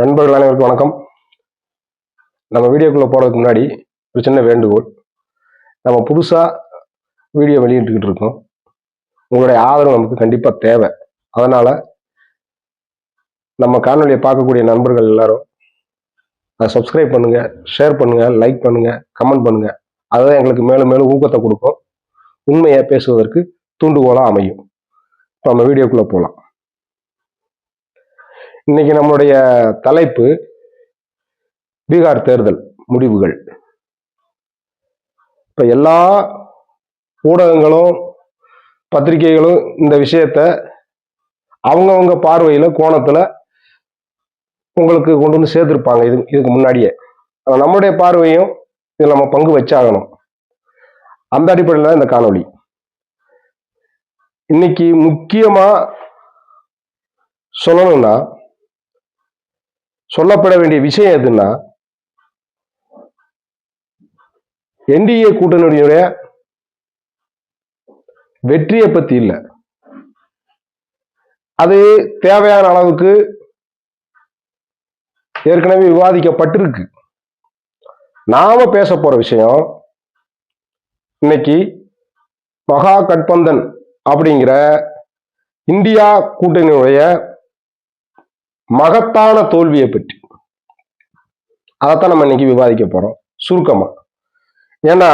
நண்பர்கள் அனைவருக்கும் வணக்கம். நம்ம வீடியோக்குள்ளே போகிறதுக்கு முன்னாடி ஒரு சின்ன வேண்டுகோள். நம்ம புதுசாக வீடியோ வெளியிட்டுக்கிட்டு இருக்கோம். உங்களுடைய ஆதரவு நமக்கு கண்டிப்பாக தேவை. அதனால் நம்ம காணொலியை பார்க்கக்கூடிய நண்பர்கள் எல்லாரும் அதை சப்ஸ்கிரைப் பண்ணுங்கள் ஷேர் பண்ணுங்கள் லைக் பண்ணுங்கள் கமெண்ட் பண்ணுங்கள் அதுதான் எங்களுக்கு மேலும் மேலும் ஊக்கத்தை கொடுக்கும். உண்மையை பேசுவதற்கு தூண்டுகோலாக அமையும். இப்போ நம்ம வீடியோக்குள்ளே போகலாம் இன்னைக்கு நம்மளுடைய தலைப்பு பீகார் தேர்தல் முடிவுகள். இப்ப எல்லா ஊடகங்களும் பத்திரிகைகளும் இந்த விஷயத்த அவங்கவுங்க பார்வையில கோணத்துல உங்களுக்கு கொண்டு வந்து சேர்த்திருப்பாங்க. இது இதுக்கு முன்னாடியே. நம்முடைய பார்வையும் இதில் நம்ம பங்கு வச்சாகணும். அந்த அடிப்படையில் தான் இந்த காணொளி. இன்னைக்கு முக்கியமா சொல்லணும்னா சொல்லப்பட வேண்டிய விஷயம் எதுன்னா என்டிஏ கூட்டணியுடைய வெற்றியை பத்தி இல்லை. அது தேவையான அளவுக்கு ஏற்கனவே விவாதிக்கப்பட்டிருக்கு. நாம பேச போற விஷயம் இன்னைக்கு மகா கட்பந்தன் அப்படிங்கிற இந்தியா கூட்டணியுடைய மகத்தான தோல்வியை பற்றி. அதைத்தான் நம்ம இன்னைக்கு விவாதிக்க போறோம். சுருக்கமா. ஏன்னா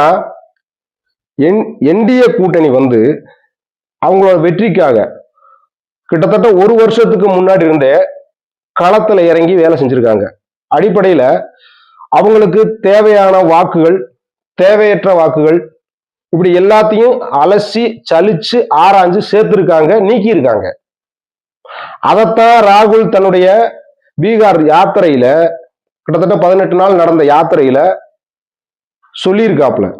என் என்டிஏ கூட்டணி வந்து அவங்களோட வெற்றிக்காக கிட்டத்தட்ட ஒரு வருஷத்துக்கு முன்னாடி இருந்தே களத்துல இறங்கி வேலை செஞ்சிருக்காங்க. அடிப்படையில அவங்களுக்கு தேவையான வாக்குகள் தேவையற்ற வாக்குகள் இப்படி எல்லாத்தையும் அலசி சலிச்சு ஆராய்ஞ்சு சேர்த்துருக்காங்க நீக்கியிருக்காங்க. அதைத்தான் ராகுல் தன்னுடைய பீகார் யாத்திரையில கிட்டத்தட்ட பதினெட்டு நாள் நடந்த யாத்திரையில சொல்லியிருக்காப்ல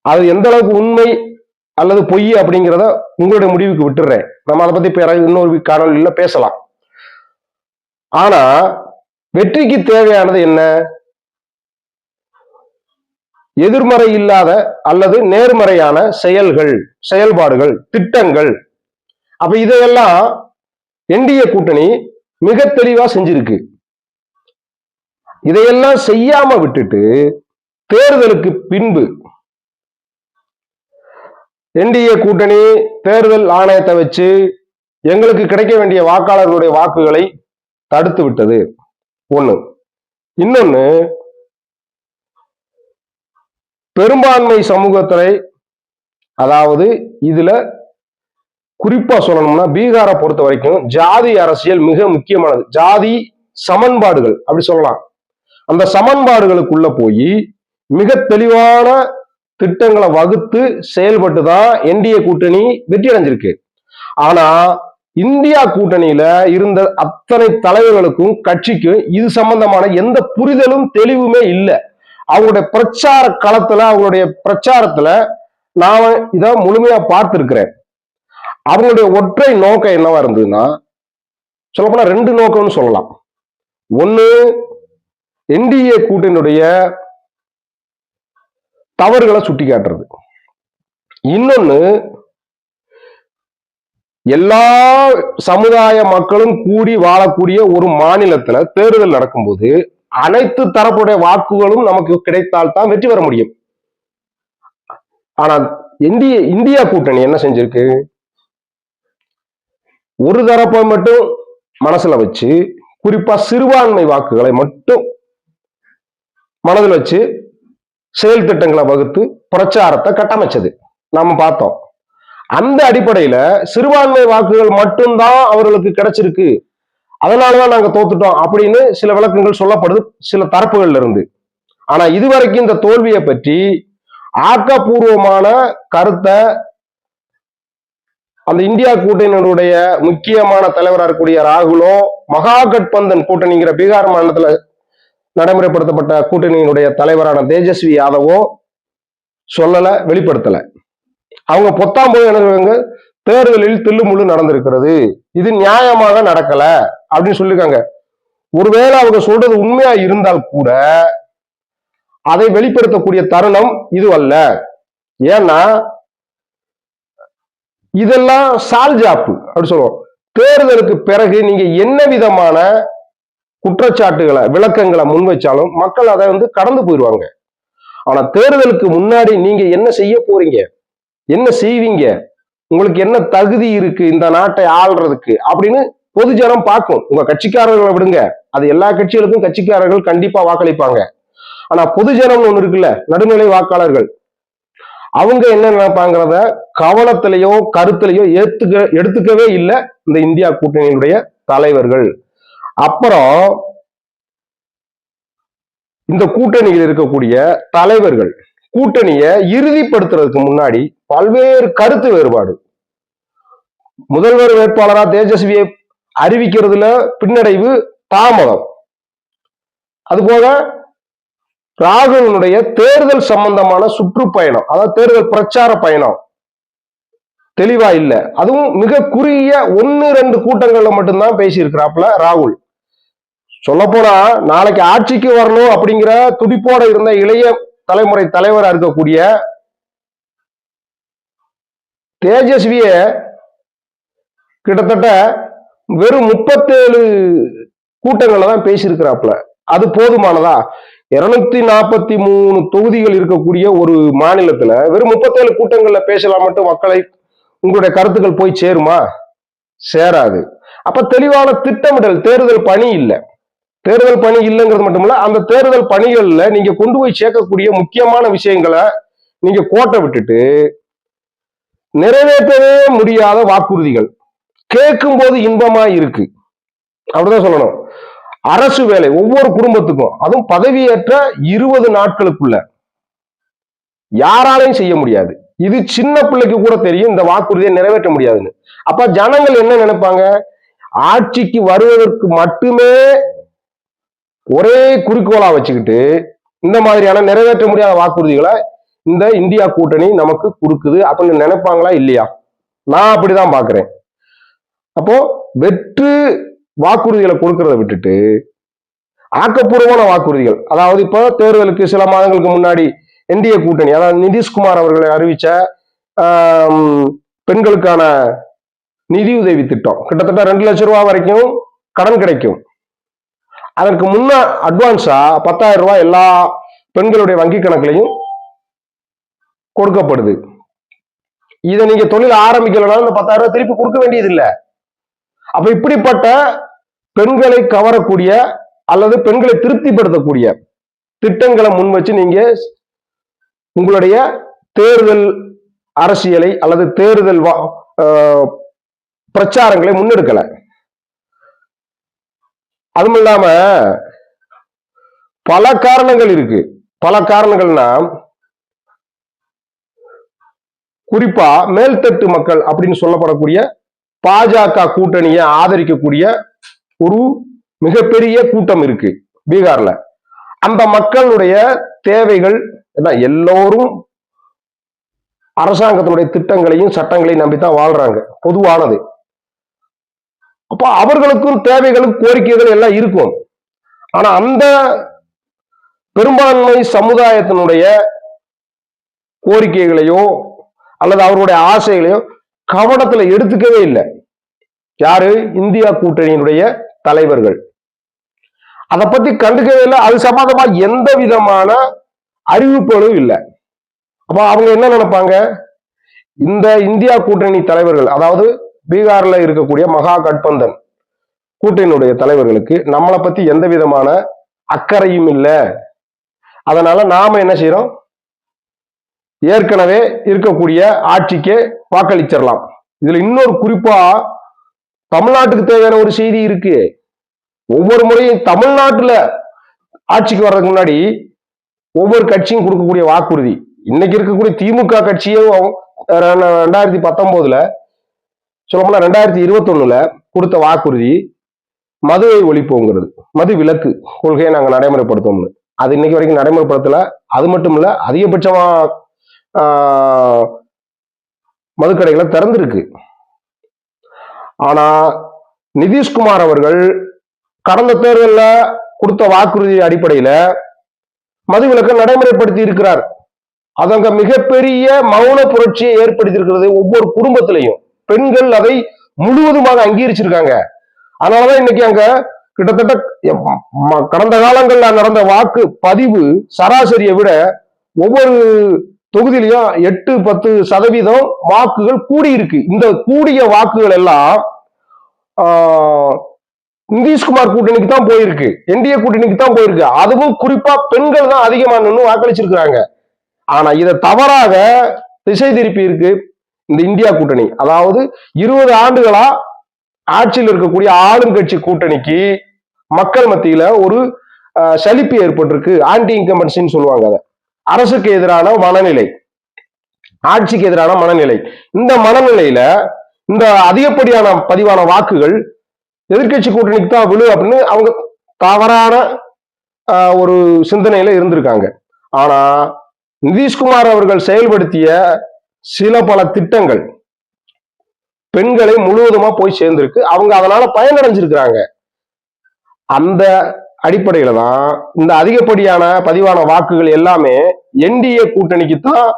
அது எந்த அளவுக்கு உண்மை அல்லது பொய் அப்படிங்கிறத உங்களுடைய முடிவுக்கு விட்டுறேன். நம்ம அதை பத்தி பிற இன்னொரு காணொலியில் பேசலாம். ஆனா வெற்றிக்கு தேவையானது என்ன? எதிர்மறை இல்லாத அல்லது நேர்மறையான செயல்கள் செயல்பாடுகள் திட்டங்கள். அப்ப இதையெல்லாம் என்டிஏ கூட்டணி மிக தெளிவா செஞ்சிருக்கு. இதையெல்லாம் செய்யாம விட்டுட்டு தேர்தலுக்கு பின்பு என்டிஏ கூட்டணி தேர்தல் ஆணையத்தை வச்சு எங்களுக்கு கிடைக்க வேண்டிய வாக்காளர்களுடைய வாக்குகளை தடுத்து விட்டது. ஒண்ணு. இன்னொன்னு பெரும்பான்மை சமூகத்துறை அதாவது இதுல குறிப்பா சொல்லணும்னா பீகாரை பொறுத்த வரைக்கும் ஜாதி அரசியல் மிக முக்கியமானது. ஜாதி சமன்பாடுகள் அப்படி சொல்லலாம். அந்த சமன்பாடுகளுக்குள்ள போய் மிக தெளிவான திட்டங்களை வகுத்து செயல்பட்டு தான் என்டிஏ கூட்டணி வெற்றி அடைஞ்சிருக்கு ஆனா இந்தியா கூட்டணியில இருந்த அத்தனை தலைவர்களுக்கும் கட்சிக்கும் இது சம்பந்தமான எந்த புரிதலும் தெளிவுமே இல்லை. அவங்களுடைய பிரச்சார களத்துல அவங்களுடைய பிரச்சாரத்துல நான் இதை முழுமையா பார்த்திருக்கிறேன். அவங்களுடைய ஒற்றை நோக்கம் என்னவா இருந்ததுன்னா சொல்லப்போனா ரெண்டு நோக்கம்னு சொல்லலாம். ஒன்று என்டிஏ கூட்டணியுடைய தவறுகளை சுட்டி காட்டுறது இன்னொன்னு எல்லா சமுதாய மக்களும் கூடி வாழக்கூடிய ஒரு மாநிலத்துல தேர்தல் நடக்கும்போது அனைத்து தரப்புடைய வாக்குகளும் நமக்கு கிடைத்தால் தான் வெற்றி பெற முடியும். ஆனா இந்திய இந்தியா கூட்டணி என்ன செஞ்சிருக்கு? ஒரு தரப்பை மட்டும் மனசுல வச்சு குறிப்பா சிறுபான்மை வாக்குகளை மட்டும் மனதில் வச்சு செயல் திட்டங்களை வகுத்து பிரச்சாரத்தை கட்டமைச்சது. நாம பார்த்தோம். அந்த அடிப்படையில சிறுபான்மை வாக்குகள் மட்டும்தான் அவர்களுக்கு கிடைச்சிருக்கு. அதனாலதான் நாங்க தோத்துட்டோம் அப்படின்னு சில விளக்கங்கள் சொல்லப்படுது சில தரப்புகள்ல இருந்து. ஆனா இதுவரைக்கும் இந்த தோல்வியை பற்றி ஆக்கப்பூர்வமான கருத்தை அந்த இந்தியா கூட்டணியினுடைய முக்கியமான தலைவராக இருக்கக்கூடிய ராகுலோ மகா கட்பந்தன் கூட்டணிங்கிற பீகார் மாநிலத்துல நடைமுறைப்படுத்தப்பட்ட கூட்டணியினுடைய தலைவரான தேஜஸ்வி யாதவோ சொல்லல வெளிப்படுத்தல. அவங்க பொத்தாம் போய் என்ன தேர்தலில் தில்லுமுள்ளு நடந்திருக்கிறது. இது நியாயமாக நடக்கல அப்படின்னு சொல்லியிருக்காங்க ஒருவேளை அவங்க சொல்றது உண்மையா இருந்தால் கூட அதை வெளிப்படுத்தக்கூடிய தருணம் இது அல்ல ஏன்னா இதெல்லாம் சால்ஜாப்பு அப்படின்னு சொல்லுவோம். தேர்தலுக்கு பிறகு நீங்க என்ன விதமான குற்றச்சாட்டுகளை விளக்கங்களை முன் வச்சாலும் மக்கள் அதை வந்து கடந்து போயிடுவாங்க. ஆனா தேர்தலுக்கு முன்னாடி நீங்க என்ன செய்ய போறீங்க? என்ன செய்வீங்க? உங்களுக்கு என்ன தகுதி இருக்கு? இந்த நாட்டை ஆள்றதுக்கு அப்படின்னு பொதுஜனம் பார்க்கும். உங்க கட்சிக்காரர்களை விடுங்க. அது எல்லா கட்சிகளுக்கும் கட்சிக்காரர்கள் கண்டிப்பா வாக்களிப்பாங்க. ஆனா பொதுஜனம்னு ஒண்ணு இருக்குல்ல நடுநிலை வாக்காளர்கள். அவங்க என்ன நினைப்பாங்கிறத கவனத்திலையோ கருத்திலையோ ஏத்துக்க எடுத்துக்கவே இல்லை இந்த இந்தியா கூட்டணியினுடைய தலைவர்கள். அப்புறம் இந்த கூட்டணியில் இருக்கக்கூடிய தலைவர்கள் கூட்டணியை இறுதிப்படுத்துறதுக்கு முன்னாடி பல்வேறு கருத்து வேறுபாடு. முதல்வர் வேட்பாளரா தேஜஸ்வியை அறிவிக்கிறதுல பின்னடைவு தாமதம். அதுபோக ராகுலனுடைய தேர்தல் சம்பந்தமான சுற்றுப்பயணம் அதாவது தேர்தல் பிரச்சார பயணம் தெளிவா இல்ல. அதுவும் மிக குறுகிய ஒன்னு ரெண்டு கூட்டங்கள்ல மட்டும்தான் பேசியிருக்கிறாப்ல ராகுல். சொல்ல போனா நாளைக்கு ஆட்சிக்கு வரணும் அப்படிங்கிற துடிப்போட இருந்த இளைய தலைமுறை தலைவரா இருக்கக்கூடிய தேஜஸ்விய கிட்டத்தட்ட வெறும் முப்பத்தேழு கூட்டங்கள்ல தான் பேசியிருக்கிறாப்ல அது போதுமானதா? இருநூத்தி நாற்பத்தி மூணு தொகுதிகள் இருக்கக்கூடிய ஒரு மாநிலத்துல வெறும் முப்பத்தேழு கூட்டங்கள்ல பேசலாம் மட்டும் மக்களை உங்களுடைய கருத்துக்கள் போய் சேருமா? சேராது. அப்ப தெளிவான திட்டமிடல் தேர்தல் பணி இல்லை. தேர்தல் பணி இல்லைங்கிறது மட்டும் இல்ல அந்த தேர்தல் பணிகள்ல நீங்க கொண்டு போய் சேர்க்கக்கூடிய முக்கியமான விஷயங்களை நீங்க கோட்டை விட்டுட்டு நிறைவேற்றவே முடியாத வாக்குறுதிகள். கேட்கும் போது இன்பமா இருக்கு. அப்படிதான் சொல்லணும். அரசு வேலை ஒவ்வொரு குடும்பத்துக்கும் அதுவும் பதவியேற்ற இருபது நாட்களுக்குள்ள. யாராலையும் செய்ய முடியாது. இது சின்ன பிள்ளைக்கு கூட தெரியும் இந்த வாக்குறுதியை நிறைவேற்ற முடியாதுன்னு. அப்ப ஜனங்கள் என்ன நினைப்பாங்க? ஆட்சிக்கு வருவதற்கு மட்டுமே ஒரே குறிக்கோளா வச்சுக்கிட்டு இந்த மாதிரியான நிறைவேற்ற முடியாத வாக்குறுதிகளை இந்த இந்தியா கூட்டணி நமக்கு கொடுக்குது அப்படின்னு நினைப்பாங்களா இல்லையா? நான் அப்படிதான் பாக்குறேன். அப்போ வெற்று வாக்குறுதிகளை கொடுக்கறத விட்டுட்டு ஆக்கப்பூர்வமான வாக்குறுதிகள். அதாவது இப்போ தேர்தலுக்கு சில மாதங்களுக்கு முன்னாடி என்டிஏ கூட்டணி அதாவது நிதிஷ்குமார் அவர்களை அறிவிச்ச பெண்களுக்கான நிதியுதவி திட்டம். கிட்டத்தட்ட ரெண்டு லட்சம் ரூபாய் வரைக்கும் கடன் கிடைக்கும். அதற்கு முன்ன அட்வான்ஸா பத்தாயிரம் ரூபாய் எல்லா பெண்களுடைய வங்கி கணக்குலையும் கொடுக்கப்படுது. இதை நீங்க தொழில் ஆரம்பிக்கலனாலும் இந்த பத்தாயிரம் ரூபாய் திருப்பி கொடுக்க வேண்டியது இல்லை அப்ப இப்படிப்பட்ட பெண்களை கவரக்கூடிய அல்லது பெண்களை திருப்திப்படுத்தக்கூடிய திட்டங்களை முன் வச்சு நீங்க உங்களுடைய தேர்தல் அரசியலை அல்லது தேர்தல் பிரச்சாரங்களை முன்னெடுக்கல. அதுவும் இல்லாம பல காரணங்கள் இருக்கு. பல காரணங்கள்னா குறிப்பா மேல்தட்டு மக்கள் அப்படின்னு சொல்லப்படக்கூடிய பாஜக கூட்டணியை ஆதரிக்கக்கூடிய ஒரு மிகப்பெரிய கூட்டம் இருக்கு பீகார்ல. அந்த மக்களுடைய தேவைகள் என்ன? எல்லோரும் அரசாங்கத்தினுடைய திட்டங்களையும் சட்டங்களையும் நம்பித்தான் வாழ்றாங்க. பொதுவானது. அப்போ அவர்களுக்கும் தேவைகளும் கோரிக்கைகள் எல்லாம் இருக்கும். ஆனா அந்த பெரும்பான்மை சமுதாயத்தினுடைய கோரிக்கைகளையோ அல்லது அவருடைய ஆசைகளையோ கவனத்துல எடுத்துக்கவே இல்லை. யாரு? இந்தியா கூட்டணியினுடைய தலைவர்கள். அதை பத்தி கண்டுக்கவே இல்லை. அது சம்பந்தமா எந்த விதமான அறிவிப்புகளும் இல்லை. அப்ப அவங்க என்ன நினைப்பாங்க? இந்த இந்தியா கூட்டணி தலைவர்கள் அதாவது பீகார்ல இருக்கக்கூடிய மகா கட்பந்தன் கூட்டணியுடைய தலைவர்களுக்கு நம்மளை பத்தி எந்த விதமான அக்கறையும் இல்லை. அதனால நாம என்ன செய்யறோம் ஏற்கனவே இருக்கக்கூடிய ஆட்சிக்கு வாக்களிச்சிடலாம் இதுல இன்னொரு குறிப்பா தமிழ்நாட்டுக்கு தேவையான ஒரு செய்தி இருக்கு. ஒவ்வொரு முறையும் தமிழ்நாட்டுல ஆட்சிக்கு வர்றதுக்கு முன்னாடி ஒவ்வொரு கட்சியும் கொடுக்கக்கூடிய வாக்குறுதி. இன்னைக்கு இருக்கக்கூடிய திமுக கட்சியும் ரெண்டாயிரத்தி பத்தொன்பதுல சொல்லப்போனா ரெண்டாயிரத்தி இருபத்தொன்னுல கொடுத்த வாக்குறுதி மதுவை ஒழிப்போங்கிறது. மது விலக்கு கொள்கையை நாங்கள் நடைமுறைப்படுத்தோம்னு. அது இன்னைக்கு வரைக்கும் நடைமுறைப்படுத்தல. அது மட்டும் இல்ல அதிகபட்சமா மதுக்கடைகளை திறந்திருக்கு. ஆனா நிதிஷ்குமார் அவர்கள் கடந்த தேர்தலில் கொடுத்த வாக்குறுதி அடிப்படையில் மதுவிலக்கை நடைமுறைப்படுத்தி இருக்கிறார். அது அங்க மிகப்பெரிய மௌன புரட்சியை ஏற்படுத்தியிருக்கிறது ஒவ்வொரு குடும்பத்திலையும். பெண்கள் அதை முழுவதுமாக அங்கீகரிச்சிருக்காங்க. அதனாலதான் இன்னைக்கு அங்க கிட்டத்தட்ட கடந்த காலங்களில் நடந்த வாக்கு பதிவு சராசரியை விட ஒவ்வொரு தொகுதியிலையும் எட்டு பத்து சதவீதம் வாக்குகள் கூடி இருக்கு இந்த கூடிய வாக்குகள் எல்லாம் ஆஹ், நிதிஷ்குமார் கூட்டணிக்கு தான் போயிருக்கு. என்டிஏ கூட்டணிக்கு தான் போயிருக்கு. அதுவும் குறிப்பா பெண்கள் தான் அதிகமான வாக்களிச்சிருக்கிறாங்க. ஆனா இதை தவறாக திசை திருப்பி இருக்கு இந்த இந்தியா கூட்டணி. அதாவது இருபது ஆண்டுகளா ஆட்சியில் இருக்கக்கூடிய ஆளுங்கட்சி கூட்டணிக்கு மக்கள் மத்தியில ஒரு சலிப்பு ஏற்பட்டிருக்கு. ஆன்டி இன்கம்பன்சின்னு சொல்லுவாங்க அதை. அரசுக்கு எதிரான மனநிலை. ஆட்சிக்கு எதிரான மனநிலை. இந்த மனநிலையில இந்த அதிகப்படியான பதிவான வாக்குகள் எதிர்க்கட்சி கூட்டணிக்கு தான் விழு அப்படின்னு அவங்க தவறான ஆஹ், ஒரு சிந்தனையில இருந்திருக்காங்க. ஆனா நிதிஷ்குமார் அவர்கள் செயல்படுத்திய சில பல திட்டங்கள் பெண்களை முழுவதுமா போய் சேர்ந்திருக்கு. அவங்க அதனால பயனடைஞ்சிருக்கிறாங்க. அந்த அடிப்படையில தான் இந்த அதிகப்படியான பதிவான வாக்குகள் எல்லாமே என்டிஏ கூட்டணிக்கு தான்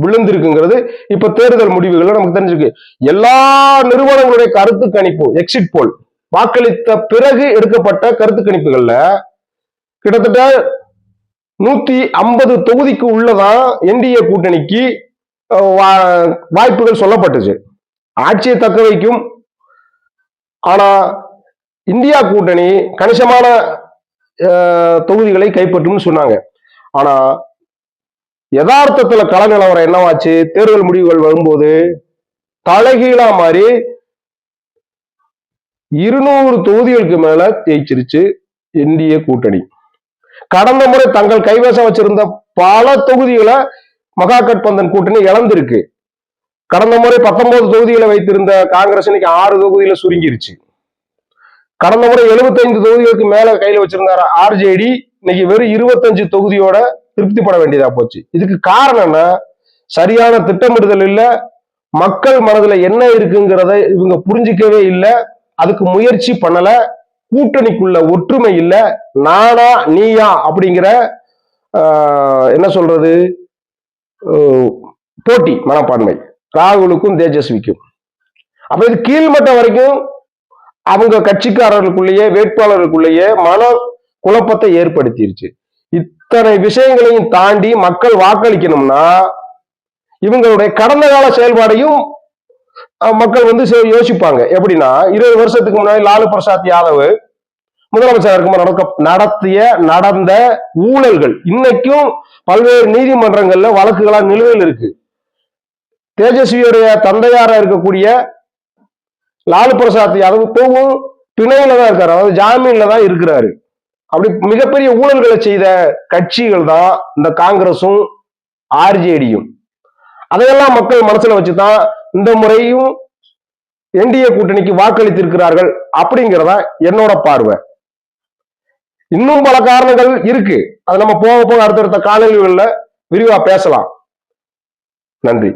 விழுந்திருக்குங்கிறது இப்ப தேர்தல் முடிவுகள் நமக்கு தெரிஞ்சிருக்கு. எல்லா நிறுவனங்களுடைய கருத்து கணிப்பு எக்ஸிட் போல் வாக்களித்த பிறகு எடுக்கப்பட்ட கருத்து கணிப்புகள்ல கிட்டத்தட்ட நூத்தி ஐம்பது தொகுதிக்கு உள்ளதான் என்டிஏ கூட்டணிக்கு வா- வாய்ப்புகள் சொல்லப்பட்டுச்சு. ஆட்சியை தக்க வைக்கும். ஆனா இந்தியா கூட்டணி கணிசமான அஹ், தொகுதிகளை கைப்பற்றும்னு சொன்னாங்க. ஆனா யதார்த்தத்துல கள நிலவரம் என்னவாச்சு? தேர்தல் முடிவுகள் வரும்போது தலைகீழா மாதிரி இருநூறு தொகுதிகளுக்கு மேல ஜெயிச்சிருச்சு என்டிஏ கூட்டணி. கடந்த முறை தங்கள் கைவசம் வச்சிருந்த பல தொகுதிகளை மகாகட்பந்தன் கூட்டணி இழந்திருக்கு. கடந்த முறை பத்தொன்பது தொகுதிகளை வைத்திருந்த காங்கிரஸ் இன்னைக்கு ஆறு தொகுதியில சுருங்கிருச்சு. கடந்த முறை 75 தொகுதிகளுக்கு மேல கையில வச்சிருந்தாரு ஆர்ஜேடி. இன்னைக்கு வெறும் இருபத்தஞ்சு தொகுதியோட திருப்திப்பட வேண்டியதா போச்சு. இதுக்கு காரணம்னா சரியான திட்டமிடுதல் இல்லை மக்கள் மனதுல என்ன இருக்குங்கிறத இவங்க புரிஞ்சிக்கவே இல்லை அதுக்கு முயற்சி பண்ணல கூட்டணிக்குள்ள ஒற்றுமை இல்லை நானா நீயா அப்படிங்கிற ஆஹ், என்ன சொல்றது போட்டி மனப்பான்மை. ராகுலுக்கும் தேஜஸ்விக்கும். அப்ப இது கீழ்மட்டம் வரைக்கும் அவங்க கட்சிக்காரர்களுக்குள்ளேயே வேட்பாளர்களுக்குள்ளேயே மன குழப்பத்தை ஏற்படுத்திருச்சு. இத்தனை விஷயங்களையும் தாண்டி மக்கள் வாக்களிக்கணும்னா இவங்களுடைய கடந்த கால செயல்பாடையும் மக்கள் வந்து சே- யோசிப்பாங்க. எப்படின்னா இருபது வருஷத்துக்கு முன்னாடி லாலு பிரசாத் யாதவ் முதலமைச்சர் இருக்கும்போது நடக்க நடத்திய நடந்த ஊழல்கள். இன்னைக்கும் பல்வேறு நீதிமன்றங்கள்ல வழக்குகளா நிலுவையில் இருக்கு. தேஜஸ்வியுடைய தந்தையாரா இருக்கக்கூடிய லாலு பிரசாத் யாதவ் இப்பவும் பிணையில தான் இருக்காரு. அதாவது ஜாமீன்ல தான் இருக்கிறாரு. அப்படி மிகப்பெரிய ஊழல்களை செய்த கட்சிகள் தான் இந்த காங்கிரஸும் ஆர்ஜேடியும். அதையெல்லாம் மக்கள் மனசுல வச்சுதான் இந்த முறையும் என்டிஏ கூட்டணிக்கு வாக்களித்திருக்கிறார்கள் அப்படிங்கிறதா என்னோட பார்வை. இன்னும் பல காரணங்கள் இருக்கு. அது நம்ம போக போக அடுத்தடுத்த காலநிலைகளில் விரிவா பேசலாம். நன்றி.